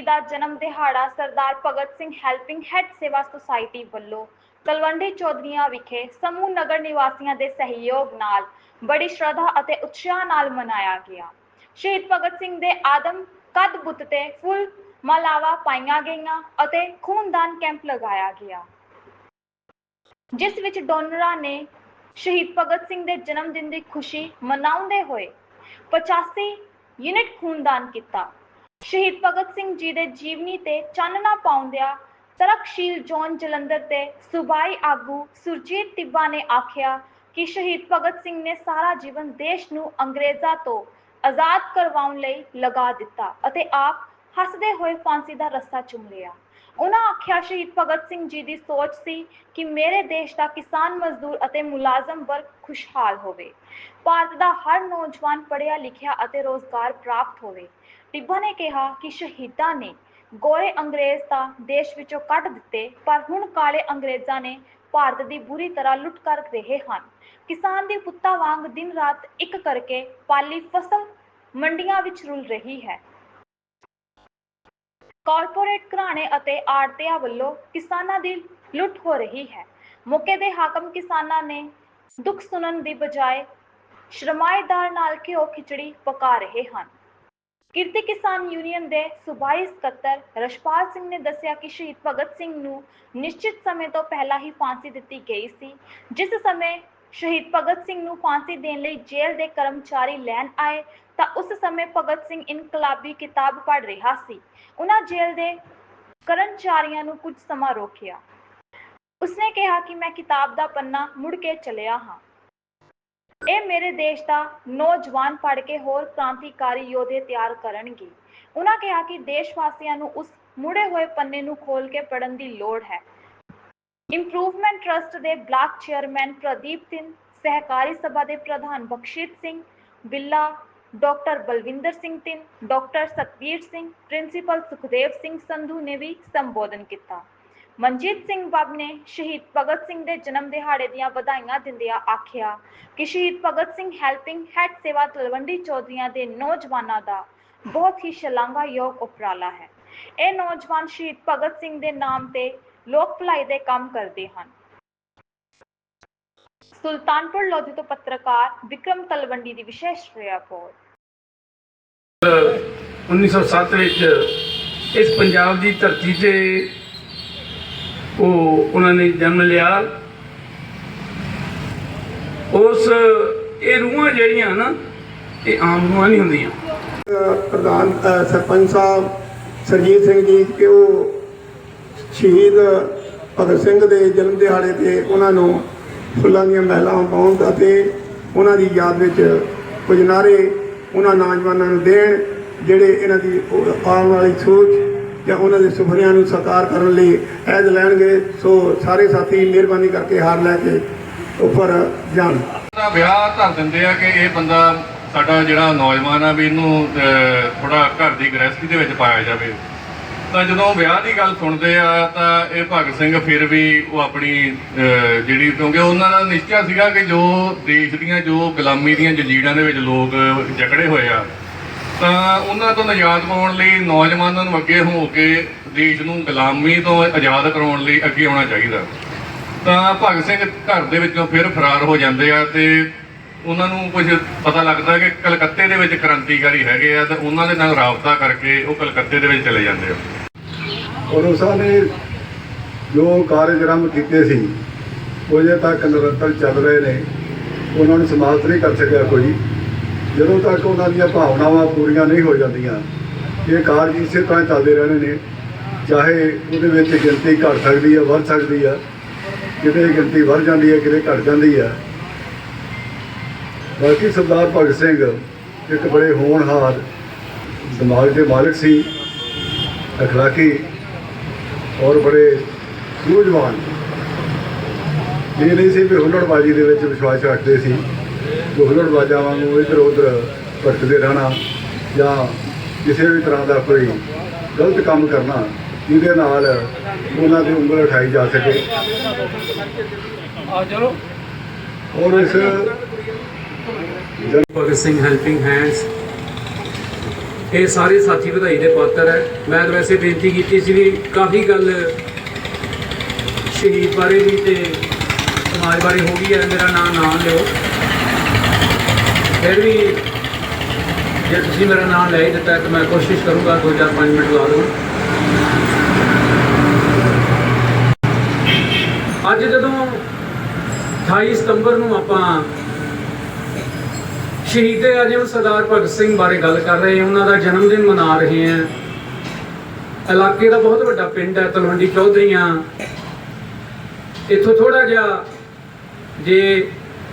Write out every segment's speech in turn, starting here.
ਜੀ ਦਾ ਜਨਮ ਦਿਹਾੜਾ ਸਰਦਾਰ ਭਗਤ ਸਿੰਘ ਹੈਲਪਿੰਗ ਹੈਡ ਸੇਵਾ ਸੁਸਾਇਟੀ ਵੱਲੋਂ ਤਲਵੰਡੀ ਚੌਧਰੀਆਂ ਵਿਖੇ ਸਮੂਹ ਨਗਰ ਨਿਵਾਸੀਆਂ ਦੇ ਸਹਿਯੋਗ ਨਾਲ ਬੜੀ ਸ਼ਰਧਾ ਅਤੇ ਉਤਸ਼ਾਹ ਨਾਲ ਮਨਾਇਆ ਗਿਆ। ਸ਼ਹੀਦ ਭਗਤ ਸਿੰਘ ਦੇ ਆਦਮ ਕਦ ਬੁੱਤ ਤੇ ਫੁੱਲ ਮਾਲਾਵਾਂ ਪਾਈਆਂ ਗਈਆਂ ਅਤੇ ਖੂਨਦਾਨ ਕੈਂਪ ਲਗਾਇਆ ਗਿਆ। ਜਿਸ ਵਿੱਚ ਡੋਨਰਾਂ ਨੇ ਸ਼ਹੀਦ ਭਗਤ ਸਿੰਘ ਦੇ ਜਨਮ ਦਿਨ ਦੀ ਖੁਸ਼ੀ ਮਨਾਉਂਦੇ ਹੋਏ 85 ਯੂਨਿਟ ਖੂਨਦਾਨ ਕੀਤਾ। ਸ਼ਹੀਦ ਭਗਤ ਸਿੰਘ ਜੀ ਦੇ ਜੀਵਨੀ ਤੇ ਚਾਨਣਾ ਪਾਉਂਦਿਆਂ ਤਰਕਸ਼ੀਲ ਜੌਨ ਜਲੰਧਰ ਤੇ ਸੂਬਾਈ ਆਗੂ ਸੁਰਜੀਤ ਟਿੱਬਾ ਨੇ ਆਖਿਆ ਕਿ ਸ਼ਹੀਦ ਭਗਤ ਸਿੰਘ ਨੇ ਸਾਰਾ ਜੀਵਨ ਦੇਸ਼ ਨੂੰ ਅੰਗਰੇਜ਼ਾਂ ਤੋਂ ਆਜ਼ਾਦ ਕਰਵਾਉਣ ਲਈ ਲਗਾ ਦਿੱਤਾ ਅਤੇ ਆਪ ਹੱਸਦੇ ਹੋਏ ਫਾਂਸੀ ਦਾ ਰਸਤਾ ਚੁੰਮ ਲਿਆ। ਉਹਨਾਂ ਆਖਿਆ, ਸ਼ਹੀਦ ਭਗਤ ਸਿੰਘ ਜੀ ਦੀ ਸੋਚ ਸੀ ਕਿ ਮੇਰੇ ਦੇਸ਼ ਦਾ ਕਿਸਾਨ ਮਜ਼ਦੂਰ ਅਤੇ ਮੁਲਾਜ਼ਮ ਵਰਗ ਖੁਸ਼ਹਾਲ ਹੋਵੇ। ਭਾਰਤ ਦਾ ਹਰ ਨੌਜਵਾਨ ਪੜ੍ਹਿਆ ਲਿਖਿਆ ਅਤੇ ਰੋਜ਼ਗਾਰ ਪ੍ਰਾਪਤ ਹੋਵੇ। ਟਿੱਬਾ ਨੇ ਕਿਹਾ ਕਿ ਸ਼ਹੀਦਾਂ ਨੇ ਗੋਰੇ ਅੰਗਰੇਜ਼ ਤਾਂ ਦੇਸ਼ ਵਿੱਚੋਂ ਕੱਢ ਦਿੱਤੇ, ਪਰ ਹੁਣ ਕਾਲੇ ਅੰਗਰੇਜ਼ਾਂ ਨੇ ਭਾਰਤ ਦੀ ਬੁਰੀ ਤਰ੍ਹਾਂ ਲੁੱਟ ਕਰ ਰਹੇ ਹਨ। ਕਿਸਾਨ ਦੀ ਪੁੱਤਾਂ ਵਾਂਗ ਦਿਨ ਰਾਤ ਇੱਕ ਕਰਕੇ ਪਾਲੀ ਫਸਲ ਮੰਡੀਆਂ ਵਿੱਚ ਰੁਲ ਰਹੀ ਹੈ। ਕਾਰਪੋਰੇਟ ਘਰਾਣੇ ਅਤੇ ਆੜਤੀਆਂ ਵੱਲੋਂ ਕਿਸਾਨਾਂ ਦੀ ਲੁੱਟ ਹੋ ਰਹੀ ਹੈ। ਮੌਕੇ ਦੇ ਹਾਕਮ ਕਿਸਾਨਾਂ ਨੇ ਦੁੱਖ ਸੁਣਨ ਦੀ ਬਜਾਏ ਸ਼ਰਮਾਏਦਾਰ ਨਾਲ ਘਿਓ ਖਿਚੜੀ ਪਕਾ ਰਹੇ ਹਨ। ਕਿਰਤੀ ਕਿਸਾਨ ਯੂਨੀਅਨ ਦੇ ਸੂਬਾਈ ਸਕੱਤਰ ਰਸ਼ਪਾਲ ਸਿੰਘ ਨੇ ਦੱਸਿਆ ਕਿ ਸ਼ਹੀਦ ਭਗਤ ਸਿੰਘ ਨੂੰ ਨਿਸ਼ਚਿਤ ਸਮੇਂ ਤੋਂ ਪਹਿਲਾਂ ਹੀ ਫਾਂਸੀ ਦਿੱਤੀ ਗਈ ਸੀ, ਜਿਸ ਸਮੇਂ ਸ਼ਹੀਦ ਭਗਤ ਸਿੰਘ ਨੂੰ ਫਾਂਸੀ ਦੇਣ ਲਈ ਜੇਲ੍ਹ ਦੇ ਕਰਮਚਾਰੀ ਲੈਣ ਆਏ, ਤਾਂ ਉਸ ਸਮੇਂ ਭਗਤ ਸਿੰਘ ਇਨਕਲਾਬੀ ਕਿਤਾਬ ਪੜ੍ਹ ਰਿਹਾ ਸੀ। ਉਹਨਾਂ ਜੇਲ੍ਹ ਦੇ ਕਰਮਚਾਰੀਆਂ ਨੂੰ ਕੁਝ ਸਮਾਂ ਰੋਕਿਆ। ਉਸਨੇ ਕਿਹਾ ਕਿ ਮੈਂ ਕਿਤਾਬ ਦਾ ਪੰਨਾ ਮੁੜ ਕੇ ਚਲਿਆ ਹਾਂ। ਇਹ ਮੇਰੇ ਦੇਸ਼ ਦਾ ਨੌਜਵਾਨ ਪੜ੍ਹ ਕੇ ਹੋਰ ਕ੍ਰਾਂਤੀਕਾਰੀ ਯੋਧੇ ਤਿਆਰ ਕਰਨਗੇ। ਉਹਨਾਂ ਕਿਹਾ ਕਿ ਦੇਸ਼ ਵਾਸੀਆਂ ਨੂੰ ਉਸ ਮੁੜੇ ਹੋਏ ਪੰਨੇ ਨੂੰ ਖੋਲ ਕੇ ਪੜ੍ਹਨ ਦੀ ਲੋੜ ਹੈ। ਇੰਪਰੂਵਮੈਂਟ ਟਰਸਟ ਦੇ ਬਲਾਕ ਚੇਅਰਮੈਨ ਪ੍ਰਦੀਪ ਸਿੰਘ, ਸਹਿਕਾਰੀ ਸਭਾ ਦੇ ਪ੍ਰਧਾਨ ਬਖਸ਼ੀਤ ਸਿੰਘ, ਬਿੱਲਾ ਡਾਕਟਰ ਬਲਵਿੰਦਰ ਸਿੰਘ ਤਿੰਨ, ਡਾਕਟਰ ਸਤਵੀਰ ਸਿੰਘ, ਪ੍ਰਿੰਸੀਪਲ ਸੁਖਦੇਵ ਸਿੰਘ ਸੰਧੂ ਨੇ ਵੀ ਸੰਬੋਧਨ ਕੀਤਾ। ਮਨਜੀਤ ਸਿੰਘ ਬੱਬ ਨੇ ਸ਼ਹੀਦ ਭਗਤ ਸਿੰਘ ਦੇ ਜਨਮ ਦਿਹਾੜੇ ਦੀਆਂ ਵਧਾਈਆਂ ਦਿੰਦਿਆਂ ਆਖਿਆ ਕਿ ਸ਼ਹੀਦ ਭਗਤ ਸਿੰਘ ਹੈਲਪਿੰਗ ਹੈਡ ਸੇਵਾ ਤਲਵੰਡੀ ਚੌਧਰੀਆਂ ਦੇ ਨੌਜਵਾਨਾਂ ਦਾ ਬਹੁਤ ਹੀ ਸ਼ਲਾਘਾਯੋਗ ਉਪਰਾਲਾ ਹੈ। ਇਹ ਨੌਜਵਾਨ ਸ਼ਹੀਦ ਭਗਤ ਸਿੰਘ ਦੇ ਨਾਮ ਤੇ ਲੋਕ ਭਲਾਈ ਦੇ ਕੰਮ ਕਰਦੇ ਹਨ। ਸੁਲਤਾਨਪੁਰ ਲੋਧੀ ਤੋਂ ਪੱਤਰਕਾਰ ਵਿਕਰਮ ਤਲਵੰਡੀ ਦੀ ਵਿਸ਼ੇਸ਼ ਰਿਪੋਰਟ। 1907 ਵਿੱਚ ਇਸ ਪੰਜਾਬ ਦੀ ਧਰਤੀ ਤੇ ਉਹ ਉਹਨਾਂ ਨੇ ਜਨਮ ਲਿਆ। ਉਸ, ਇਹ ਰੂਹਾਂ ਜਿਹੜੀਆਂ ਨਾ, ਇਹ ਆਮ ਰੂਹਾਂ ਨਹੀਂ ਹੁੰਦੀਆਂ। ਪ੍ਰਧਾਨ ਸਰਪੰਚ ਸਾਹਿਬ ਸਰਜੀਤ ਸਿੰਘ ਜੀ ਕਿ ਉਹ ਸ਼ਹੀਦ ਭਗਤ ਸਿੰਘ ਦੇ ਜਨਮ ਦਿਹਾੜੇ ਤੇ ਉਹਨਾਂ ਨੂੰ ਫੁੱਲਾਂ ਦੀਆਂ ਮਹਿਲਾਵਾਂ ਪਾਉਣ ਅਤੇ ਉਹਨਾਂ ਦੀ ਯਾਦ ਵਿੱਚ ਕੁਝ ਨਾਰੇ ਉਹਨਾਂ ਨੌਜਵਾਨਾਂ ਨੂੰ ਦੇਣ ਜਿਹੜੇ ਇਹਨਾਂ ਦੀ ਆਉਣ ਵਾਲੀ ਸੋਚ ਜਾਂ ਉਹਨਾਂ ਦੇ ਸੁਪਨਿਆਂ ਨੂੰ ਸਾਕਾਰ ਕਰਨ ਲਈ ਐਦ ਲੈਣਗੇ, ਸੋ ਸਾਰੇ ਸਾਥੀ ਮਿਹਰਬਾਨੀ ਕਰਕੇ ਹਾਰ ਲੈ ਕੇ ਉੱਪਰ ਜਾਣ। ਦਾ ਵਿਆਹ ਧਰ ਦਿੰਦੇ ਆ ਕਿ ਇਹ ਬੰਦਾ ਸਾਡਾ ਜਿਹੜਾ ਨੌਜਵਾਨ ਆ ਵੀ ਇਹਨੂੰ ਥੋੜਾ ਘਰ ਦੀ ਗ੍ਰਹਿਸਤੀ ਦੇ ਵਿੱਚ ਪਾਇਆ ਜਾਵੇ। ਤਾਂ ਜਦੋਂ ਵਿਆਹ ਦੀ ਗੱਲ ਸੁਣਦੇ ਆ, ਤਾਂ ਇਹ ਭਗਤ ਸਿੰਘ ਫਿਰ ਵੀ ਉਹ ਆਪਣੀ ਜਿਹੜੀ ਕਿਉਂਕਿ ਉਹਨਾਂ ਦਾ ਨਿਸ਼ਚਾ ਸੀਗਾ ਕਿ ਜੋ ਦੇਸ਼ ਦੀਆਂ, ਜੋ ਗੁਲਾਮੀ ਦੀਆਂ ਜੰਜੀਰਾਂ ਦੇ ਵਿੱਚ ਲੋਕ ਜਕੜੇ ਹੋਏ ਆ, ਤਾਂ ਉਹਨਾਂ ਤੋਂ ਨਿਜਾਤ ਪਾਉਣ ਲਈ ਨੌਜਵਾਨਾਂ ਨੂੰ ਅੱਗੇ ਹੋ ਕੇ ਦੇਸ਼ ਨੂੰ ਗੁਲਾਮੀ ਤੋਂ ਆਜ਼ਾਦ ਕਰਾਉਣ ਲਈ ਅੱਗੇ ਆਉਣਾ ਚਾਹੀਦਾ। ਤਾਂ ਭਗਤ ਸਿੰਘ ਘਰ ਦੇ ਵਿੱਚੋਂ ਫਿਰ ਫਰਾਰ ਹੋ ਜਾਂਦੇ ਆ ਤੇ ਉਹਨਾਂ ਨੂੰ ਕੁਝ ਪਤਾ ਲੱਗਦਾ ਕਿ ਕਲਕੱਤੇ ਦੇ ਵਿੱਚ ਕ੍ਰਾਂਤੀਕਾਰੀ ਹੈਗੇ ਆ ਤਾਂ ਉਹਨਾਂ ਦੇ ਨਾਲ ਰਾਬਤਾ ਕਰਕੇ ਉਹ ਕਲਕੱਤੇ ਦੇ ਵਿੱਚ ਚਲੇ ਜਾਂਦੇ ਆ। ਔਰ ਉਸ ਨੇ ਜੋ ਕਾਰਜ ਆਰੰਭ ਕੀਤੇ ਸੀ, ਉਹ ਜੇ ਤੱਕ ਨਿਰੰਤਰ ਚੱਲ ਰਹੇ ਨੇ। ਉਹਨਾਂ ਨੂੰ ਸਮਾਪਤ ਨਹੀਂ ਕਰ ਸਕਿਆ ਕੋਈ। ਜਦੋਂ ਤੱਕ ਉਹਨਾਂ ਦੀਆਂ ਭਾਵਨਾਵਾਂ ਪੂਰੀਆਂ ਨਹੀਂ ਹੋ ਜਾਂਦੀਆਂ, ਇਹ ਕਾਰਜ ਇਸੇ ਤਰ੍ਹਾਂ ਚੱਲਦੇ ਰਹਿਣੇ ਨੇ। ਚਾਹੇ ਉਹਦੇ ਵਿੱਚ ਗਿਣਤੀ ਘਟ ਸਕਦੀ ਹੈ ਵੱਧ ਸਕਦੀ ਹੈ ਕਿਤੇ ਗਿਣਤੀ ਵੱਧ ਜਾਂਦੀ ਹੈ ਕਿਤੇ ਘਟ ਜਾਂਦੀ ਹੈ ਬਾਕੀ ਸਰਦਾਰ ਭਗਤ ਸਿੰਘ ਇੱਕ ਬੜੇ ਹੋਣਹਾਰ ਦਿਮਾਗ ਦੇ ਮਾਲਕ ਸੀ, ਅਖਲਾਕੀ ਔਰ ਬੜੇ ਸੂਝਵਾਨ। ਇਹ ਨਹੀਂ ਸੀ ਵੀ ਹੁੱਲੜਬਾਜੀ ਦੇ ਵਿੱਚ ਵਿਸ਼ਵਾਸ ਰੱਖਦੇ ਸੀ ਕਿ ਹੁੱਲੜਬਾਜ਼ਾਂ ਵਾਂਗੂ ਇੱਧਰ ਉੱਧਰ ਭਟਕਦੇ ਰਹਿਣਾ ਜਾਂ ਕਿਸੇ ਵੀ ਤਰ੍ਹਾਂ ਦਾ ਕੋਈ ਗਲਤ ਕੰਮ ਕਰਨਾ ਜਿਹਦੇ ਨਾਲ ਉਹਨਾਂ ਦੀ ਉਂਗਲ ਉਠਾਈ ਜਾ ਸਕੇ। ਔਰ ਇਸ ਭਗਤ ਸਿੰਘ ਹੈਲਪਿੰਗ ਹੈਂਡਸ ਇਹ ਸਾਰੇ ਸਾਥੀ ਵਧਾਈ ਦੇ ਪਾਤਰ ਹੈ। ਮੈਂ ਤਾਂ ਵੈਸੇ ਬੇਨਤੀ ਕੀਤੀ ਸੀ ਵੀ ਕਾਫੀ ਗੱਲ ਸ਼ਹੀਦ ਬਾਰੇ ਵੀ ਤੇ ਸਮਾਜ ਬਾਰੇ ਹੋ ਗਈ ਹੈ। ਮੇਰਾ ਨਾਮ ਨਾ ਲਿਓ। ਫਿਰ ਵੀ ਜੇ ਤੁਸੀਂ ਮੇਰਾ ਨਾਮ ਲੈ ਦਿੱਤਾ ਤਾਂ ਮੈਂ ਕੋਸ਼ਿਸ਼ ਕਰੂੰਗਾ ਦੋ ਚਾਰ ਪੰਜ ਮਿੰਟ ਲਾ ਲਵਾਂ। ਅੱਜ ਜਦੋਂ 28 ਸਤੰਬਰ ਨੂੰ ਆਪਾਂ ਸ਼ਹੀਦ ਆਜਮ ਸਰਦਾਰ ਭਗਤ ਸਿੰਘ ਬਾਰੇ ਗੱਲ ਕਰ ਰਹੇ ਹਾਂ। ਉਹਨਾਂ ਦਾ ਜਨਮ ਦਿਨ ਮਨਾ ਰਹੇ ਹਾਂ। ਇਲਾਕੇ ਦਾ ਬਹੁਤ ਵੱਡਾ ਪਿੰਡ ਹੈ, ਤਲਵੰਡੀ ਚੌਧਰੀਆਂ ਇੱਥੋਂ ਥੋੜਾ ਜਿਹਾ ਜੇ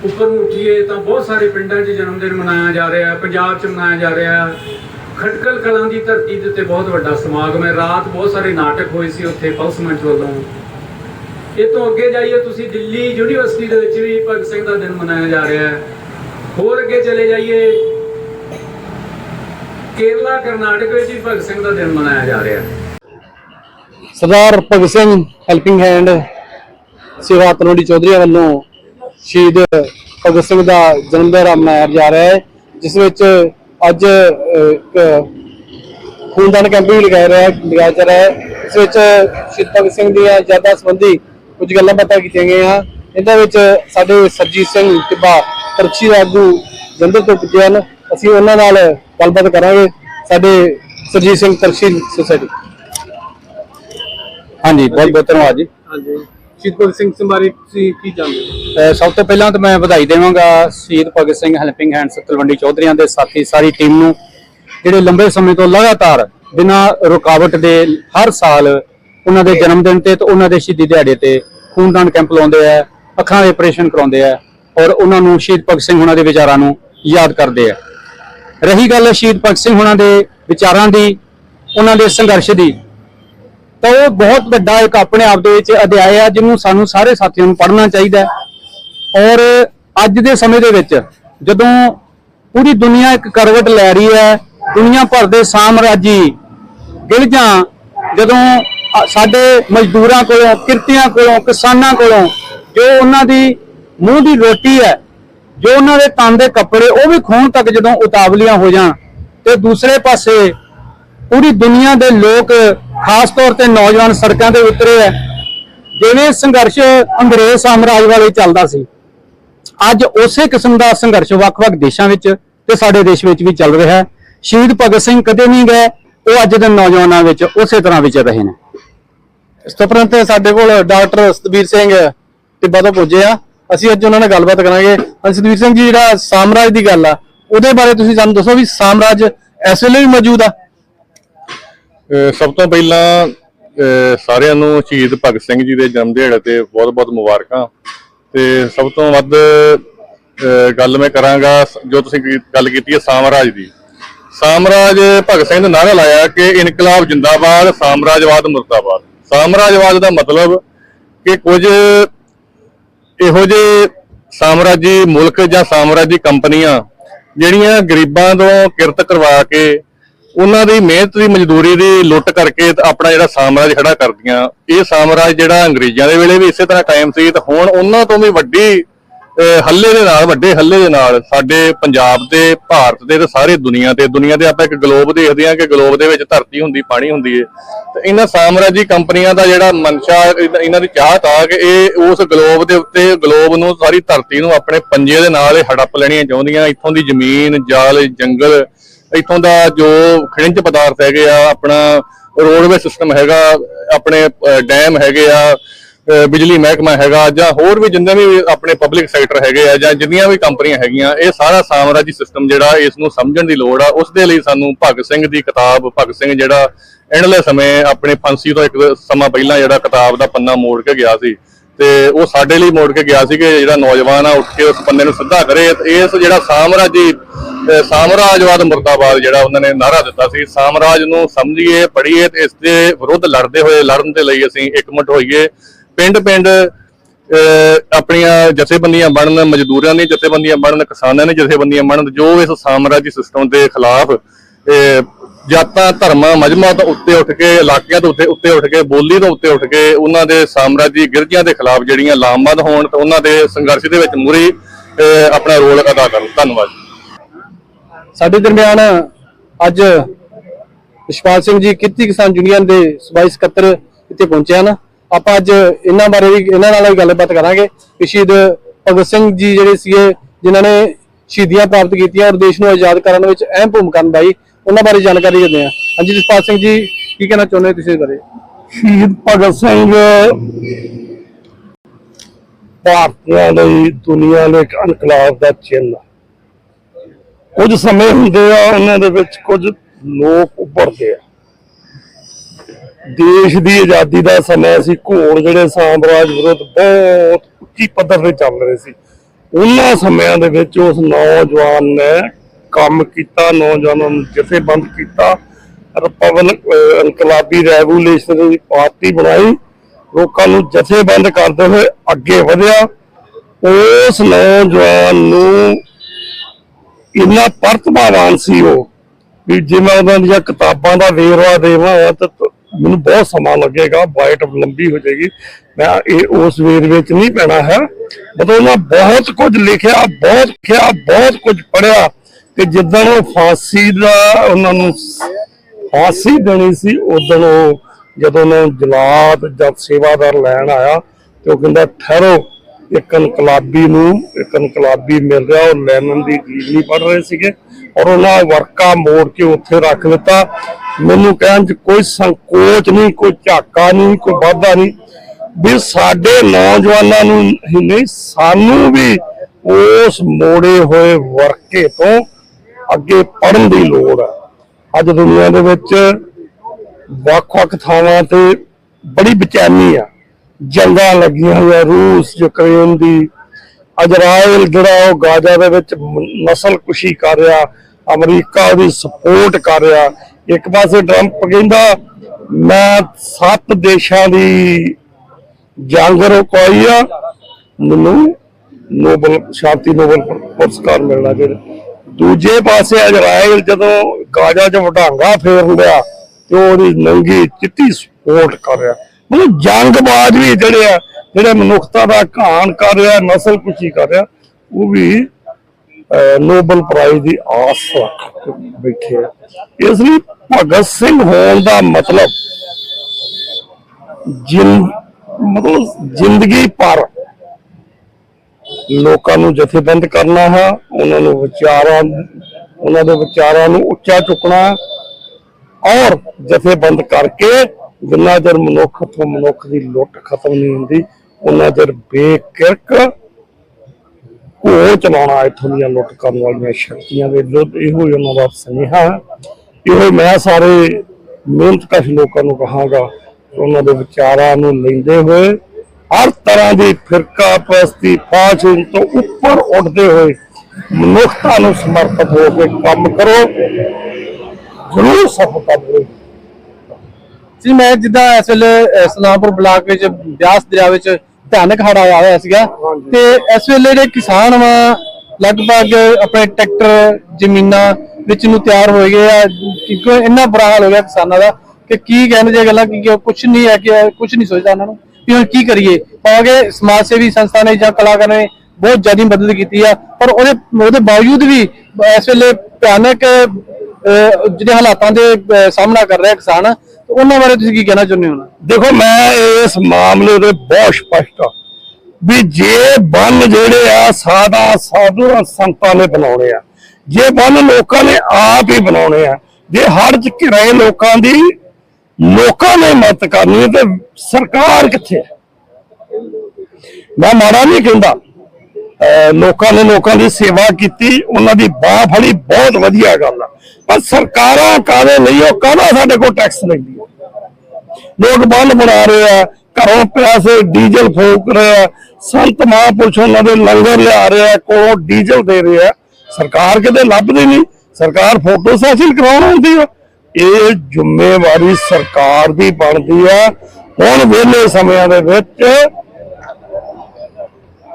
ਉੱਪਰ ਨੂੰ ਉੱਠੀਏ ਤਾਂ ਬਹੁਤ ਸਾਰੇ ਪਿੰਡਾਂ 'ਚ ਜਨਮ ਦਿਨ ਮਨਾਇਆ ਜਾ ਰਿਹਾ ਹੈ ਪੰਜਾਬ 'ਚ ਮਨਾਇਆ ਜਾ ਰਿਹਾ। ਹੈ ਖਟਕਲ ਕਲਾਂ ਦੀ ਧਰਤੀ ਦੇ ਉੱਤੇ ਬਹੁਤ ਵੱਡਾ ਸਮਾਗਮ ਹੈ। ਰਾਤ ਬਹੁਤ ਸਾਰੇ ਨਾਟਕ ਹੋਏ ਸੀ ਉੱਥੇ ਪਲਸ ਮੰਚ ਵੱਲੋਂ। ਇਹ ਤੋਂ ਅੱਗੇ ਜਾਈਏ, ਤੁਸੀਂ ਦਿੱਲੀ ਯੂਨੀਵਰਸਿਟੀ ਦੇ ਵਿੱਚ ਵੀ ਭਗਤ ਸਿੰਘ ਦਾ ਦਿਨ ਮਨਾਇਆ ਜਾ ਰਿਹਾ ਹੈ। ਹੋਰ ਅੱਗੇ ਚਲੇ ਜਾਈਏ। ਕੇਰਲਾ, ਕਰਨਾਟਕ ਵਿੱਚ ਵੀ ਭਗਤ ਸਿੰਘ ਦਾ ਦਿਨ ਮਨਾਇਆ ਜਾ ਰਿਹਾ। ਸਰਦਾਰ ਭਗਤ ਸਿੰਘ ਹੈਲਪਿੰਗ ਹੈਂਡ ਸੇਵਾ ਤਲਵੰਡੀ ਚੌਧਰੀਆਂ ਵੱਲੋਂ ਸ਼ਹੀਦ ਭਗਤ ਸਿੰਘ ਦਾ ਜਨਮ ਦਿਹਾੜਾ ਮਨਾਇਆ ਜਾ ਰਿਹਾ ਹੈ, ਜਿਸ ਵਿੱਚ ਅੱਜ ਇੱਕ ਖੂਨਦਾਨ ਕੈਂਪ ਵੀ ਲਗਾਇਆ ਰਿਹਾ ਲਗਾਇਆ ਜਾ ਰਿਹਾ ਹੈ। ਇਸ ਵਿੱਚ ਸ਼ਹੀਦ ਭਗਤ ਸਿੰਘ ਦੀਆਂ ਯਾਦਾਂ ਸੰਬੰਧੀ ਕੁਝ ਗੱਲਾਂ ਬਾਤਾਂ ਕੀਤੀਆਂ ਗਈਆਂ। ਇਹਨਾਂ ਵਿੱਚ ਸਾਡੇ ਸਰਜੀਤ ਸਿੰਘ ਟਿੱਬਾ ਤਰਕਸ਼ੀ ਆਗੂ ਜੰਦਰ ਤੋਂ ਪੁੱਜੇ ਹਨ। ਅਸੀਂ ਉਹਨਾਂ ਨਾਲ ਗੱਲਬਾਤ ਕਰਾਂਗੇ। ਸਾਡੇ ਸਰਜੀਤ ਸਿੰਘ ਤਰਕਸ਼ੀ ਸੁਸਾਇਟੀ ਹਾਂਜੀ ਬਹੁਤ ਬਹੁਤ ਧੰਨਵਾਦ ਜੀ। ਹਾਂਜੀ। ਸ਼ਹੀਦ ਭਗਤ ਸਿੰਘ ਬਾਰੇ ਤੁਸੀਂ ਕੀ ਜਾਣਦੇ ਸਭ ਤੋਂ ਪਹਿਲਾਂ ਤਾਂ ਮੈਂ ਵਧਾਈ ਦੇਵਾਂਗਾ ਸ਼ਹੀਦ ਭਗਤ ਸਿੰਘ ਹੈਲਪਿੰਗ ਹੈਂਡਸ ਤਲਵੰਡੀ ਚੌਧਰੀਆਂ ਦੇ ਸਾਥੀ ਸਾਰੀ ਟੀਮ ਨੂੰ ਜਿਹੜੇ ਲੰਬੇ ਸਮੇਂ ਤੋਂ ਲਗਾਤਾਰ ਬਿਨਾਂ ਰੁਕਾਵਟ ਦੇ ਹਰ ਸਾਲ ਉਹਨਾਂ ਦੇ ਜਨਮ ਦਿਨ ਤੇ ਤੇ ਉਹਨਾਂ ਦੇ ਸ਼ਹੀਦੀ ਦਿਹਾੜੇ ਤੇ ਖੂਨਦਾਨ ਕੈਂਪ ਲਾਉਂਦੇ ਆ ਅੱਖਾਂ ਦੇ ਆਪਰੇਸ਼ਨ ਕਰਾਉਂਦੇ ਆ। ਔਰ ਉਹਨਾਂ ਨੂੰ ਸ਼ਹੀਦ ਭਗਤ ਸਿੰਘ ਉਹਨਾਂ ਦੇ ਵਿਚਾਰਾਂ ਨੂੰ ਯਾਦ ਕਰਦੇ ਆ। ਰਹੀ ਗੱਲ ਸ਼ਹੀਦ ਭਗਤ ਸਿੰਘ ਹੁਣਾਂ ਦੇ ਵਿਚਾਰਾਂ ਦੀ, ਉਹਨਾਂ ਦੇ ਸੰਘਰਸ਼ ਦੀ, ਤਾਂ ਉਹ ਬਹੁਤ ਵੱਡਾ ਇੱਕ ਆਪਣੇ ਆਪ ਦੇ ਵਿੱਚ ਅਧਿਆਇ ਆ, ਜਿਹਨੂੰ ਸਾਨੂੰ ਸਾਰੇ ਸਾਥੀਆਂ ਨੂੰ ਪੜ੍ਹਨਾ ਚਾਹੀਦਾ ਔਰ ਅੱਜ ਦੇ ਸਮੇਂ ਦੇ ਵਿੱਚ ਜਦੋਂ ਪੂਰੀ ਦੁਨੀਆ ਇੱਕ ਕਰਵਟ ਲੈ ਰਹੀ ਹੈ, ਦੁਨੀਆ ਭਰ ਦੇ ਸਾਮਰਾਜੀ ਗਿਲਜਾਂ ਜਦੋਂ ਸਾਡੇ ਮਜ਼ਦੂਰਾਂ ਕੋਲੋਂ, ਕਿਰਤੀਆਂ ਕੋਲੋਂ, ਕਿਸਾਨਾਂ ਕੋਲੋਂ, ਜੋ ਉਹਨਾਂ ਦੀ ਮੂੰਹ ਦੀ ਰੋਟੀ ਹੈ। ਜੋ ਉਹਨਾਂ ਦੇ ਤਨ ਦੇ ਕੱਪੜੇ, ਉਹ ਵੀ ਖੂਨ ਤੱਕ ਜਦੋਂ ਉਤਾਵਲੀਆਂ ਹੋ ਜਾਣ ਤੇ ਦੂਸਰੇ ਪਾਸੇ ਪੂਰੀ ਦੁਨੀਆ ਦੇ ਲੋਕ ਖਾਸ ਤੌਰ ਤੇ ਨੌਜਵਾਨ ਸੜਕਾਂ ਤੇ ਉਤਰੇ ਹੈ। ਜਿਵੇਂ ਸੰਘਰਸ਼ ਅੰਗਰੇਜ਼ ਸਾਮਰਾਜ ਵਾਲੇ ਚੱਲਦਾ ਸੀ। ਅੱਜ ਉਸੇ ਕਿਸਮ ਦਾ ਸੰਘਰਸ਼ ਵੱਖ-ਵੱਖ ਦੇਸ਼ਾਂ ਵਿੱਚ ਤੇ ਸਾਡੇ ਦੇਸ਼ ਵਿੱਚ ਵੀ ਚੱਲ ਰਿਹਾ ਹੈ। ਸ਼ਹੀਦ ਭਗਤ ਸਿੰਘ ਕਦੇ ਨਹੀਂ ਗਏ, ਉਹ ਅੱਜ ਦੇ ਨੌਜਵਾਨਾਂ ਵਿੱਚ ਉਸੇ ਤਰ੍ਹਾਂ ਵਿਚਰ ਰਹੇ ਨੇ। ਇਸ ਤੋਂ ਉਪਰੰਤ ਸਾਡੇ ਕੋਲ ਡਾਕਟਰ ਸਤਬੀਰ ਸਿੰਘ ਟਿੱਬਾ ਤੋਂ ਪੁੱਜੇ ਆ। ਅਸੀਂ ਅੱਜ ਉਹਨਾਂ ਨਾਲ ਗੱਲਬਾਤ ਕਰਾਂਗੇ। ਹਾਂਜੀ ਸਤਬੀਰ ਸਿੰਘ ਜੀ, ਜਿਹੜਾ ਸਾਮਰਾਜ ਦੀ ਗੱਲ ਆ, ਉਹਦੇ ਬਾਰੇ ਤੁਸੀਂ ਸਾਨੂੰ ਦੱਸੋ ਵੀ ਸਾਮਰਾਜ ਇਸ ਵੇਲੇ ਵੀ ਮੌਜੂਦ ਆ। ਸਭ ਤੋਂ ਪਹਿਲਾਂ, ਅਹ ਸਾਰਿਆਂ ਨੂੰ ਸ਼ਹੀਦ ਭਗਤ ਸਿੰਘ ਜੀ ਦੇ ਜਨਮ ਦਿਹਾੜੇ ਤੇ ਬਹੁਤ-ਬਹੁਤ ਮੁਬਾਰਕਾਂ। ਤੇ ਸਭ ਤੋਂ ਵੱਧ, ਅਹ ਗੱਲ ਮੈਂ ਕਰਾਂਗਾ, ਜੋ ਤੁਸੀਂ ਗੱਲ ਕੀਤੀ ਹੈ ਸਾਮਰਾਜ ਦੀ। ਸਾਮਰਾਜ ਭਗਤ ਸਿੰਘ ਨੇ ਨਾਰਾ ਲਾਇਆ ਕਿ ਇਨਕਲਾਬ ਜਿੰਦਾਬਾਦ, ਸਾਮਰਾਜਵਾਦ ਮੁਰਦਾਬਾਦ। ਸਾਮਰਾਜਵਾਦ ਦਾ ਮਤਲਬ ਕਿ ਕੁਝ ਇਹੋ ਜਿਹੇ ਸਾਮਰਾਜੀ ਮੁਲਕ ਜਾਂ ਸਾਮਰਾਜੀ ਕੰਪਨੀਆਂ ਜਿਹੜੀਆਂ ਗਰੀਬਾਂ ਤੋਂ ਕਿਰਤ ਕਰਵਾ ਕੇ ਉਹਨਾਂ ਦੀ ਮਿਹਨਤ ਦੀ ਮਜ਼ਦੂਰੀ ਦੀ ਲੁੱਟ ਕਰਕੇ ਆਪਣਾ ਜਿਹੜਾ ਸਾਮਰਾਜ ਖੜਾ ਕਰਦੀਆਂ। ਇਹ ਸਾਮਰਾਜ ਜਿਹੜਾ ਅੰਗਰੇਜ਼ਾਂ ਦੇ ਵੇਲੇ ਵੀ ਇਸੇ ਤਰ੍ਹਾਂ ਕਾਇਮ ਸੀ ਤੇ ਹੁਣ ਉਹਨਾਂ ਤੋਂ ਵੀ ਵੱਡੀ ਹੱਲੇ ਦੇ ਨਾਲ, ਵੱਡੇ ਹੱਲੇ ਦੇ ਨਾਲ, ਸਾਡੇ ਪੰਜਾਬ ਤੇ ਭਾਰਤ ਦੇ ਤੇ ਸਾਰੇ ਦੁਨੀਆ ਤੇ, ਦੁਨੀਆ ਦੇ ਆਪਾਂ ਇੱਕ ਗਲੋਬ ਦੇਖਦੇ ਹਾਂ ਕਿ ਗਲੋਬ ਦੇ ਵਿੱਚ ਧਰਤੀ ਹੁੰਦੀ, ਪਾਣੀ ਹੁੰਦੀ ਹੈ ਤੇ ਇਹਨਾਂ ਸਾਮਰਾਜੀ ਕੰਪਨੀਆਂ ਦਾ ਜਿਹੜਾ ਮਨਸ਼ਾ, ਇਹਨਾਂ ਦੀ ਚਾਹਤ ਆ ਕਿ ਇਹ ਉਸ ਗਲੋਬ ਦੇ ਉੱਤੇ, ਗਲੋਬ ਨੂੰ, ਸਾਰੀ ਧਰਤੀ ਨੂੰ ਆਪਣੇ ਪੰਜੇ ਦੇ ਨਾਲ ਇਹ ਹੜੱਪ ਲੈਣੀਆਂ ਚਾਹੁੰਦੀਆਂ। ਇੱਥੋਂ ਦੀ ਜ਼ਮੀਨ, ਜਲ, ਜੰਗਲ, ਇੱਥੋਂ ਦਾ ਜੋ ਖਣਿਜ ਪਦਾਰਥ ਹੈਗੇ ਆ, ਆਪਣਾ ਰੋਡਵੇ ਸਿਸਟਮ ਹੈਗਾ, ਆਪਣੇ ਡੈਮ ਹੈਗੇ ਆ ਬਿਜਲੀ ਮਹਿਕਮਾ ਹੈਗਾ ਜਾਂ ਹੋਰ ਵੀ ਜਿੰਨੇ ਵੀ ਆਪਣੇ ਪਬਲਿਕ ਸੈਕਟਰ ਹੈਗੇ ਆ ਜਾਂ ਜਿੰਨੀਆਂ ਵੀ ਕੰਪਨੀਆਂ ਹੈਗੀਆਂ, ਇਹ ਸਾਰਾ ਸਾਮਰਾਜੀ ਸਿਸਟਮ ਜਿਹੜਾ ਇਸ ਨੂੰ ਸਮਝਣ ਦੀ ਲੋੜ ਆ। ਉਸ ਦੇ ਲਈ ਸਾਨੂੰ ਭਗਤ ਸਿੰਘ ਦੀ ਕਿਤਾਬ, ਭਗਤ ਸਿੰਘ ਜਿਹੜਾ ਐਂਡਲੇ ਸਮੇਂ ਆਪਣੇ ਫਾਂਸੀ ਤੋਂ ਇੱਕ ਸਮਾਂ ਪਹਿਲਾਂ ਜਿਹੜਾ ਕਿਤਾਬ ਦਾ ਪੰਨਾ ਮੋੜ ਕੇ ਗਿਆ ਸੀ। ਤੇ ਉਹ ਸਾਡੇ ਲਈ ਮੋੜ ਕੇ ਗਿਆ ਸੀ ਕਿ ਜਿਹੜਾ ਨੌਜਵਾਨ ਆ, ਉੱਠ ਕੇ ਉਸ ਪੰਨੇ ਨੂੰ ਸਿੱਧਾ ਕਰੇ। ਇਸ ਜਿਹੜਾ ਸਾਮਰਾਜੀ ਸਾਮਰਾਜਵਾਦ ਮੁਰਦਾਬਾਦ ਜਿਹੜਾ ਉਹਨਾਂ ਨੇ ਨਾਰਾ ਦਿੱਤਾ ਸੀ, ਸਾਮਰਾਜ ਨੂੰ ਸਮਝੀਏ, ਪੜ੍ਹੀਏ ਤੇ ਇਸ ਦੇ ਵਿਰੁੱਧ ਲੜਦੇ ਹੋਏ, ਲੜਨ ਦੇ ਲਈ ਅਸੀਂ ਇਕਮੁੱਠ ਹੋਈਏ। ਪਿੰਡ ਪਿੰਡ ਅਹ, ਆਪਣੀਆਂ ਜਥੇਬੰਦੀਆਂ ਬਣਨ, ਮਜ਼ਦੂਰਾਂ ਦੀਆਂ ਜਥੇਬੰਦੀਆਂ ਬਣਨ, ਕਿਸਾਨਾਂ ਦੀਆਂ ਜਥੇਬੰਦੀਆਂ ਬਣਨ, ਜੋ ਇਸ ਸਾਮਰਾਜੀ ਸਿਸਟਮ ਦੇ ਖਿਲਾਫ, ਅਹ, ਜਾਤਾਂ, ਧਰਮਾਂ, ਮਜ਼ਮਾਂ ਤੋਂ ਉੱਤੇ ਉੱਠ ਕੇ, ਇਲਾਕਿਆਂ ਤੋਂ ਉੱਤੇ ਉੱਤੇ ਉੱਠ ਕੇ, ਬੋਲੀ ਤੋਂ ਉੱਤੇ ਉੱਠ ਕੇ, ਉਹਨਾਂ ਦੇ ਸਾਮਰਾਜੀ ਗਿਰਜੀਆਂ ਦੇ ਖਿਲਾਫ ਜਿਹੜੀਆਂ ਲਾਮਬੰਦ ਹੋਣ ਤੇ ਉਹਨਾਂ ਦੇ ਸੰਘਰਸ਼ ਦੇ ਵਿੱਚ ਮੂਰੀ ਆਪਣਾ ਰੋਲ ਅਦਾ ਕਰਨ। ਧੰਨਵਾਦ। ਸਾਡੇ ਦਰਮਿਆਨ ਅੱਜ ਵਿਸ਼ਪਾਲ ਸਿੰਘ ਜੀ ਕਿਰਤੀ ਕਿਸਾਨ ਯੂਨੀਅਨ ਦੇ ਸਬਾਈ ਸਕੱਤਰ ਇੱਥੇ ਪਹੁੰਚਿਆ ਨਾ ਆਪਾਂ ਅੱਜ ਇਹਨਾਂ ਬਾਰੇ ਵੀ, ਇਹਨਾਂ ਨਾਲ ਵੀ ਗੱਲਬਾਤ ਕਰਾਂਗੇ। ਸ਼ਹੀਦ ਭਗਤ ਸਿੰਘ ਜੀ ਜਿਹੜੇ ਸੀਗੇ, ਜਿਨ੍ਹਾਂ ਨੇ ਸ਼ਹੀਦੀਆਂ ਪ੍ਰਾਪਤ ਕੀਤੀਆਂ ਔਰ ਦੇਸ਼ ਨੂੰ ਆਜ਼ਾਦ ਕਰਨ ਵਿੱਚ ਅਹਿਮ ਭੂਮਿਕਾ ਨਿਭਾਈ, ਉਹਨਾਂ ਬਾਰੇ ਜਾਣਕਾਰੀ ਦਿੰਦੇ ਹਾਂ। ਹਾਂਜੀ ਵਿਸ਼ਪਾਲ ਸਿੰਘ ਜੀ, ਕੀ ਕਹਿਣਾ ਚਾਹੁੰਦੇ ਹੋ ਤੁਸੀਂ ਇਸ ਬਾਰੇ? ਸ਼ਹੀਦ ਭਗਤ ਸਿੰਘ ਭਾਰਤੀਆਂ ਲਈ ਦੁਨੀਆ ਲਈ ਇੱਕ ਇਨਕਲਾਬ ਦਾ ਚਿੰਨ੍ਹ ਆ। ਕੁਝ ਸਮੇਂ ਹੁੰਦੇ ਆ, ਉਹਨਾਂ ਦੇ ਵਿੱਚ ਕੁਝ ਲੋਕ ਉੱਭਰਦੇ ਆ। ਦੇਸ਼ ਦੀ ਆਜ਼ਾਦੀ ਦਾ ਸਮਾਂ ਸੀ ਘੋੜ ਜਿਹੜੇ ਸਾਮਰਾਜ ਵਿਰੁੱਧ ਬਹੁਤ ਉੱਚੀ ਪੱਧਰ ਤੇ ਚੱਲ ਰਹੇ ਸੀ। ਉਹਨਾਂ ਸਮਿਆਂ ਦੇ ਵਿੱਚ ਉਸ ਨੌਜਵਾਨ ਨੇ ਕੰਮ ਕੀਤਾ, ਨੌਜਵਾਨਾਂ ਨੂੰ ਜਥੇਬੰਦ ਕੀਤਾ, ਰਿਪਬਲਿਕ, ਅਹ, ਇਨਕਲਾਬੀ ਰੈਵੋਲੂਸ਼ਨਰੀ ਪਾਰਟੀ ਬਣਾਈ, ਲੋਕਾਂ ਨੂੰ ਜਥੇਬੰਦ ਕਰਦੇ ਹੋਏ ਅੱਗੇ ਵਧਿਆ। ਉਸ ਨੌਜਵਾਨ ਨੂੰ ਇੰਨਾ ਪ੍ਰਤਿਭਾਵਾਨ ਸੀ ਉਹ, ਵੀ ਜਿਵੇਂ ਉਹਨਾਂ ਦੀਆਂ ਕਿਤਾਬਾਂ ਦਾ ਵੇਰਵਾ ਦੇਵਾਂ ਤਾਂ ਤ- ਮੈਨੂੰ ਬਹੁਤ ਸਮਾਂ ਲੱਗੇਗਾ, ਬਾਈਟ ਲੰਬੀ ਹੋ ਜਾਏਗੀ। ਮੈਂ ਇਹ ਉਸ ਵੇਰਵੇ ਚ ਨਹੀਂ ਪੈਣਾ ਹੈ। ਮਤਲਬ ਉਹਨਾਂ ਬਹੁਤ ਕੁਝ ਲਿਖਿਆ, ਬਹੁਤ ਲਿਖਿਆ, ਬਹੁਤ ਕੁਝ ਪੜਿਆ ਤੇ ਜਿੱਦਣ ਉਹ ਫਾਂਸੀ ਦਾ ਉਹਨਾਂ ਨੂੰ ਫਾਂਸੀ ਦੇਣੀ ਸੀ, ਉਦੋਂ ਉਹ ਜਦੋਂ ਉਹ ਜਲਾਦ ਜਦ ਸੇਵਾਦਾਰ ਲੈਣ ਆਇਆ, ਤੇ ਉਹ ਕਹਿੰਦਾ, ਠਹਿਰੋ, ਇੱਕ ਇਨਕਲਾਬੀ ਨੂੰ, ਇੱਕ ਇਨਕਲਾਬੀ ਮਿਲ ਰਿਹਾ, ਉਹ ਲੈਨਨ ਦੀ ਗੀਤ ਨਹੀਂ ਪੜ ਰਹੇ ਸੀਗੇ। ਔਰ ਉਹਨਾਂ ਵਰਕਾ ਮੋੜ ਕੇ ਉੱਥੇ ਰੱਖ ਦਿੱਤਾ। ਮੈਨੂੰ ਕਹਿਣ ਚ ਕੋਈ ਸੰਕੋਚ ਨਹੀਂ, ਕੋਈ ਝਾਕਾ ਨਹੀਂ, ਕੋਈ ਵਾਧਾ ਨਹੀਂ। ਵੀ ਸਾਡੇ ਨੌਜਵਾਨਾਂ ਨੂੰ ਹੀ ਨਹੀਂ, ਸਾਨੂੰ ਵੀ ਉਸ ਮੋੜੇ ਹੋਏ ਵਰਕੇ ਤੋਂ ਅੱਗੇ ਪੜਨ ਦੀ ਲੋੜ ਹੈ। ਅੱਜ ਦੁਨੀਆ ਦੇ ਵਿੱਚ ਵੱਖ-ਵੱਖ ਥਾਵਾਂ ਤੇ ਬੜੀ ਬੇਚੈਨੀ ਆ। ਜੰਗਾਂ ਲੱਗੀਆਂ ਹੋਈਆਂ, ਰੂਸ, ਯੂਕਰੇਨ ਦੀ। ਇਜ਼ਰਾਈਲ ਜਿਹੜਾ ਉਹ ਗਾਜ਼ਾ ਦੇ ਵਿੱਚ ਮ- ਨਸਲਕੁਸ਼ੀ ਕਰ ਰਿਹਾ ਅਮਰੀਕਾ ਉਹਦੀ ਸਪੋਰਟ ਕਰ ਰਿਹਾ। ਇੱਕ ਪਾਸੇ ਟਰੰਪ ਕਹਿੰਦਾ, ਮੈਂ ਸੱਤ ਦੇਸ਼ਾਂ ਦੀ ਜੰਗ ਰੁਕਵਾਈ ਆ। ਮੈਨੂੰ ਨੋਬਲ ਸ਼ਾਂਤੀ ਨੋਬਲ ਪੁਰਸਕਾਰ ਮਿਲਣਾ ਚਾਹੀਦਾ ਦੂਜੇ ਪਾਸੇ ਇਜ਼ਰਾਈਲ ਜਦੋਂ ਗਾਜ਼ਾ 'ਚ ਵਢਾਂਗਾ ਫੇਰ ਲਿਆ ਤੇ ਉਹਦੀ ਨੰਗੀ ਚਿੱਟੀ ਸਪੋਰਟ ਕਰ ਰਿਹਾ। ਮਤਲਬ ਜੰਗਬਾਜ਼ ਵੀ ਜਿਹੜੇ ਆ, ਜਿਹੜੇ ਮਨੁੱਖਤਾ ਦਾ ਘਾਣ ਕਰ ਰਿਹਾ ਨਸਲ ਕੁਸ਼ੀ ਕਰ ਰਿਹਾ, ਉਹ ਵੀ ਨੋਬਲ ਪ੍ਰਾਈਜ਼ ਦੀ ਆਸ ਰੱਖ ਬੈਠੇ ਇਸ ਲਈ ਭਗਤ ਸਿੰਘ ਹੋਣ ਦਾ ਮਤਲਬ ਜਿੰ, ਮਤਲਬ ਜ਼ਿੰਦਗੀ ਪਰ ਲੋਕਾਂ ਨੂੰ ਜਥੇਬੰਦ ਕਰਨਾ ਹੈ, ਉਹਨਾਂ ਨੂੰ ਵਿਚਾਰਾਂ, ਉਹਨਾਂ ਦੇ ਵਿਚਾਰਾਂ ਨੂੰ ਉੱਚਾ ਚੁੱਕਣਾ ਔਰ ਜਥੇਬੰਦ ਕਰਕੇ ਜਿੰਨਾ ਚਿਰ ਮਨੁੱਖ ਤੋਂ ਮਨੁੱਖ ਦੀ ਲੁੱਟ ਖਤਮ ਨਹੀਂ ਹੁੰਦੀ, ਉਹਨਾਂ ਚਿਰ ਬੇਕਿਰਕ ਘੋਲ ਚਲਾਉਣਾ ਇੱਥੋਂ ਦੀਆਂ ਲੁੱਟ ਕਰਨ ਵਾਲੀਆਂ ਸ਼ਕਤੀਆਂ ਦੇ ਵਿਰੁੱਧ ਇਹੋ ਹੀ ਉਹਨਾਂ ਦਾ ਸੁਨੇਹਾ ਇਹੋ ਮੈਂ ਸਾਰੇ ਮਿਹਨਤਕਸ਼ ਲੋਕਾਂ ਨੂੰ ਕਹਾਂਗਾ ਉਹਨਾਂ ਦੇ ਵਿਚਾਰਾਂ ਨੂੰ ਲੈਂਦੇ ਹੋਏ ਹਰ ਤਰ੍ਹਾਂ ਦੀ ਫਿਰਕਾ, ਪ੍ਰਸਤੀ ਫਾਸ਼ਿਜ਼ਮ ਤੋਂ ਉੱਪਰ ਉੱਠਦੇ ਹੋਏ ਮਨੁੱਖਤਾ ਨੂੰ ਸਮਰਪਿਤ ਹੋ ਕੇ ਕੰਮ ਕਰੋ। ਜ਼ਰੂਰ ਸਫਲਤਾ ਮਿਲੇਗੀ। ਜੀ, ਮੈਂ ਜਿੱਦਾਂ ਇਸ ਵੇਲੇ ਇਸਲਾਮਪੁਰ ਬਲਾਕ ਵਿੱਚ ਬਿਆਸ ਦਰਿਆ ਵਿੱਚ ਭਿਆਨਕ ਹੜ੍ਹ ਆਇਆ ਹੋਇਆ ਸੀਗਾ। ਤੇ ਇਸ ਵੇਲੇ ਜਿਹੜੇ ਕਿਸਾਨ ਵਾ ਲਗਭਗ ਆਪਣੇ ਟਰੈਕਟਰ ਜ਼ਮੀਨਾਂ ਵਿੱਚ ਨੂੰ ਤਿਆਰ ਹੋਏ ਗਏ ਆ। ਕਿਉਂਕਿ ਇੰਨਾ ਬੁਰਾ ਹਾਲ ਹੋ ਗਿਆ ਕਿਸਾਨਾਂ ਦਾ ਕਿ ਕੀ ਕਹਿਣ ਦੀਆਂ ਗੱਲਾਂ ਕਿ ਕੁਝ ਨਹੀਂ ਹੈ ਕਿ ਕੁਝ ਨਹੀਂ ਸੋਚਦਾ ਉਹਨਾਂ ਨੂੰ ਵੀ ਹੁਣ ਕੀ ਕਰੀਏ। ਪਾਓਗੇ ਸਮਾਜ ਸੇਵੀ ਸੰਸਥਾ ਨੇ ਜਾਂ ਕਲਾਕਾਰਾਂ ਨੇ ਬਹੁਤ ਜ਼ਿਆਦਾ ਮਦਦ ਕੀਤੀ ਆ ਪਰ ਉਹਦੇ ਉਹਦੇ ਬਾਵਜੂਦ ਵੀ ਇਸ ਵੇਲੇ ਭਿਆਨਕ ਜਿਹੜੇ ਹਾਲਾਤਾਂ ਦੇ ਸਾਹਮਣਾ ਕਰ ਰਿਹਾ ਕਿਸਾਨ ਉਹਨਾਂ ਬਾਰੇ ਤੁਸੀਂ ਕੀ ਕਹਿਣਾ ਚਾਹੁੰਦੇ ਹੋ ਨਾ? ਦੇਖੋ, ਮੈਂ ਇਸ ਮਾਮਲੇ ਦੇ ਬਹੁਤ ਸਪਸ਼ਟ ਆ ਵੀ ਜੇ ਬੰਨ ਜਿਹੜੇ ਆ ਸਾਦਾ ਸਾਧੂ ਸੰਤਾਂ ਨੇ ਬਣਾਉਣੇ ਆ, ਜੇ ਬੰਨ ਲੋਕਾਂ ਨੇ ਆਪ ਹੀ ਬਣਾਉਣੇ ਆ, ਜੇ ਹੜ ਚ ਘਿਰੇ ਲੋਕਾਂ ਦੀ, ਲੋਕਾਂ ਨੇ ਮਦਦ ਕਰਨੀ ਹੈ ਤੇ ਸਰਕਾਰ ਕਿੱਥੇ ਹੈ? ਮੈਂ ਮਾੜਾ ਨਹੀਂ ਕਹਿੰਦਾ। ਲੋਕਾਂ ਨੇ ਲੋਕਾਂ ਦੀ ਸੇਵਾ ਕੀਤੀ, ਉਹਨਾਂ ਦੀ ਬਾਹ ਫੜੀ, ਬਹੁਤ ਵਧੀਆ ਗੱਲ ਆ। ਪਰ ਸਰਕਾਰਾਂ ਕਾਹਦੇ ਲਈ ਉਹ ਕਾਹਦਾ ਸਾਡੇ ਕੋਲ ਟੈਕਸ ਲੈਂਦੀ ਲੋਕ ਬੰਨ ਬਣਾ ਰਹੇ ਆ, ਘਰੋਂ ਪੈਸੇ ਡੀਜ਼ਲ ਫੂਕ ਰਹੇ ਆ, ਸੰਤ ਮਹਾਂਪੁਰਸ਼ ਉਹਨਾਂ ਦੇ ਲੰਗਰ ਲਿਆ ਰਹੇ ਆ, ਕੋਲੋਂ ਡੀਜ਼ਲ ਦੇ ਰਹੇ ਆ। ਸਰਕਾਰ ਕਿਤੇ ਲੱਭਦੀ ਨਹੀਂ? ਸਰਕਾਰ ਫੋਟੋ ਸੈਸ਼ਨ ਕਰਾਉਣ ਆਉਂਦੀ ਆ। ਇਹ ਜ਼ਿੰਮੇਵਾਰੀ ਸਰਕਾਰ ਦੀ ਬਣਦੀ ਆ। ਹੁਣ ਵਿਹਲੇ ਸਮਿਆਂ ਦੇ ਵਿੱਚ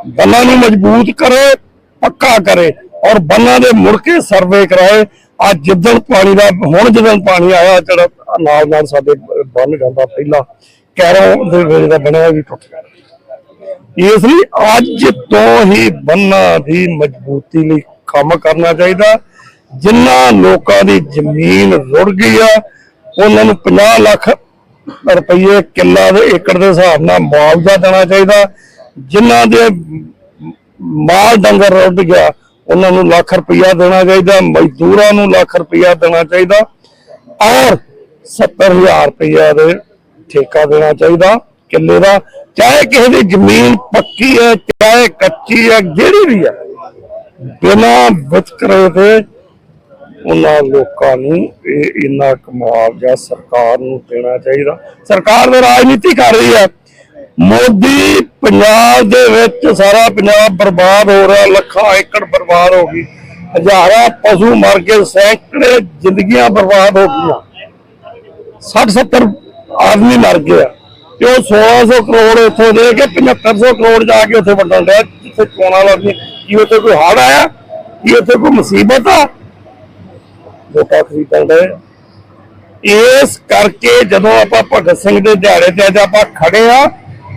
ਬੰਨਾਂ ਨੂੰ ਮਜ਼ਬੂਤ ਕਰੇ, ਪੱਕਾ ਕਰੇ ਔਰ ਬੰਨਾਂ ਦੇ ਮੁੜ ਕੇ ਸਰਵੇ ਕਰਾਏ। ਅੱਜ ਜਿੱਦਣ ਪਾਣੀ ਦਾ ਹੁਣ ਜਦੋਂ ਪਾਣੀ ਆਇਆ, ਜਿਹੜਾ ਨਾਲ ਨਾਲ ਸਾਡੇ ਬੰਨ ਜਾਂਦਾ ਪਹਿਲਾਂ, ਕੈਰੋਂ ਦੇ ਵੇਲੇ ਦਾ ਬਣਿਆ ਵੀ ਟੁੱਟ ਗਿਆ। ਇਸ ਲਈ ਅੱਜ ਤੋਂ ਹੀ ਬੰਨਾਂ ਦੀ ਮਜ਼ਬੂਤੀ ਲਈ ਕੰਮ ਕਰਨਾ ਚਾਹੀਦਾ। ਜਿੰਨਾ ਲੋਕਾਂ ਦੀ ਜ਼ਮੀਨ ਰੁੜ ਗਈ ਆ, ਉਹਨਾਂ ਨੂੰ 50 ਲੱਖ ਰੁਪਏ ਕਿੱਲਾ ਦੇ ਏਕੜ ਦੇ ਹਿਸਾਬ ਨਾਲ ਮੁਆਵਜ਼ਾ ਦੇਣਾ ਚਾਹੀਦਾ। ਜਿਨ੍ਹਾਂ ਦੇ ਮਾਲ ਡੰਗਰ ਰੁੱਟ ਗਿਆ, ਉਹਨਾਂ ਨੂੰ ਲੱਖ ਰੁਪਇਆ ਦੇਣਾ ਚਾਹੀਦਾ, ਮਜ਼ਦੂਰਾਂ ਨੂੰ ਲੱਖ ਰੁਪਇਆ ਦੇਣਾ ਚਾਹੀਦਾ, ਔਰ 70000 ਰੁਪਇਆ ਦੇ ਠੇਕਾ ਦੇਣਾ ਚਾਹੀਦਾ ਕਿੱਲੇ ਦਾ, ਚਾਹੇ ਕਿਸੇ ਦੀ ਜ਼ਮੀਨ ਪੱਕੀ ਹੈ, ਚਾਹੇ ਕੱਚੀ ਹੈ, ਜਿਹੜੀ ਵੀ ਹੈ। ਬਿਨਾਂ ਵਿਤਕਰੇ ਦੇ ਉਹਨਾਂ ਲੋਕਾਂ ਨੂੰ ਇਹ ਇੰਨਾ ਕੁ ਮੁਆਵਜ਼ਾ ਸਰਕਾਰ ਨੂੰ ਦੇਣਾ ਚਾਹੀਦਾ। ਸਰਕਾਰ ਦੇ ਰਾਜਨੀਤੀ ਕਰ ਰਹੀ ਹੈ। ਮੋਦੀ ਪੰਜਾਬ ਦੇ ਵਿੱਚ ਸਾਰਾ ਪੰਜਾਬ ਬਰਬਾਦ ਹੋ ਰਿਹਾ, ਲੱਖਾਂ ਏਕੜ ਬਰਬਾਦ ਹੋ ਗਈ। ਹਜ਼ਾਰਾਂ ਪਸ਼ੂ ਮਰ ਗਏ, ਸੈਂਕੜੇ ਜ਼ਿੰਦਗੀਆਂ ਬਰਬਾਦ ਹੋ ਗਈਆਂ। 60 70 ਆਦਮੀ ਮਰ ਗਏ ਤੇ ਉਹ 1600 ਕਰੋੜ ਇੱਥੋਂ ਦੇ ਕੇ 7500 ਕਰੋੜ ਜਾ ਕੇ ਉੱਥੇ ਵੰਡਣ ਡਿਆ। ਜਿੱਥੇ ਚੋਣਾਂ ਲੱਗਦੀਆਂ ਕੀ ਉੱਥੇ ਕੋਈ ਹੜ ਆਇਆ? ਕੀ ਉੱਥੇ ਕੋਈ ਮੁਸੀਬਤ ਆ? ਵੋਟਾਂ ਖਰੀਦਣ ਦੇ ਇਸ ਕਰਕੇ ਜਦੋਂ ਆਪਾਂ ਭਗਤ ਸਿੰਘ ਦੇ ਦਿਹਾੜੇ ਤੇ ਅੱਜ ਆਪਾਂ ਖੜੇ ਆ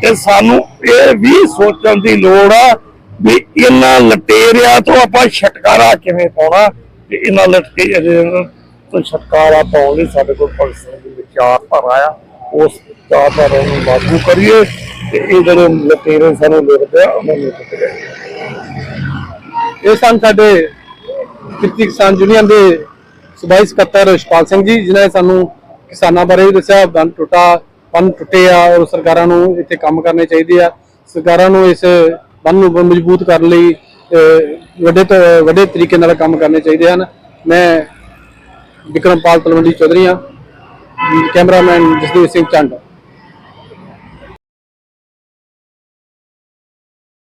ਤੇ ਸਾਨੂੰ ਇਹ ਵੀ ਸੋਚਣ ਦੀ ਲੋੜ ਆ ਵੀ ਇਹਨਾਂ ਲਟੇਰਿਆਂ ਤੋਂ ਆਪਾਂ ਛਟਕਾਰਾ ਕਿਵੇਂ ਪਾਉਣਾ ਤੇ ਇਹਨਾਂ ਲਟੇਰਿਆਂ ਤੋਂ ਛਟਕਾਰਾ ਪਾਉਣ ਲਈ ਸਾਡੇ ਕੋਲ ਭਗਤ ਵਿਚਾਰ ਧਾਰਾ ਆ। ਉਸ ਵਿਚਾਰਧਾਰਾ ਨੂੰ ਲਾਗੂ ਕਰੀਏ ਤੇ ਇਹ ਜਿਹੜੇ ਲਟੇਰੇ ਸਾਨੂੰ ਲਿਖਦੇ ਆ, ਉਹਨਾਂ ਨੂੰ ਟੁੱਟੇ ਇਹ ਸਨ ਸਾਡੇ ਕਿਰਤੀ ਕਿਸਾਨ ਯੂਨੀਅਨ ਦੇ ਸਬਾਈ ਸਕੱਤਰ ਰਿਸ਼ਪਾਲ ਸਿੰਘ ਜੀ, ਜਿਨ੍ਹਾਂ ਨੇ ਸਾਨੂੰ ਕਿਸਾਨਾਂ ਬਾਰੇ ਵੀ ਦੱਸਿਆ ਬੰਨ ਟੁੱਟਾ ਬੰਨ ਟੁੱਟੇ ਆ ਔਰ ਸਰਕਾਰਾਂ ਨੂੰ ਇੱਥੇ ਕੰਮ ਕਰਨੇ ਚਾਹੀਦੇ ਆ। ਸਰਕਾਰਾਂ ਨੂੰ ਇਸ ਬੰਨ ਨੂੰ ਮਜ਼ਬੂਤ ਕਰਨ ਲਈ ਵੱਡੇ ਤੋਂ, ਵੱਡੇ ਤਰੀਕੇ ਨਾਲ ਕੰਮ ਕਰਨੇ ਚਾਹੀਦੇ ਹਨ। ਮੈਂ ਵਿਕਰਮਪਾਲ ਤਲਵੰਡੀ ਚੌਧਰੀ ਹਾਂ। ਕੈਮਰਾਮੈਨ ਜਸਦੀਪ ਸਿੰਘ ਚੰਡ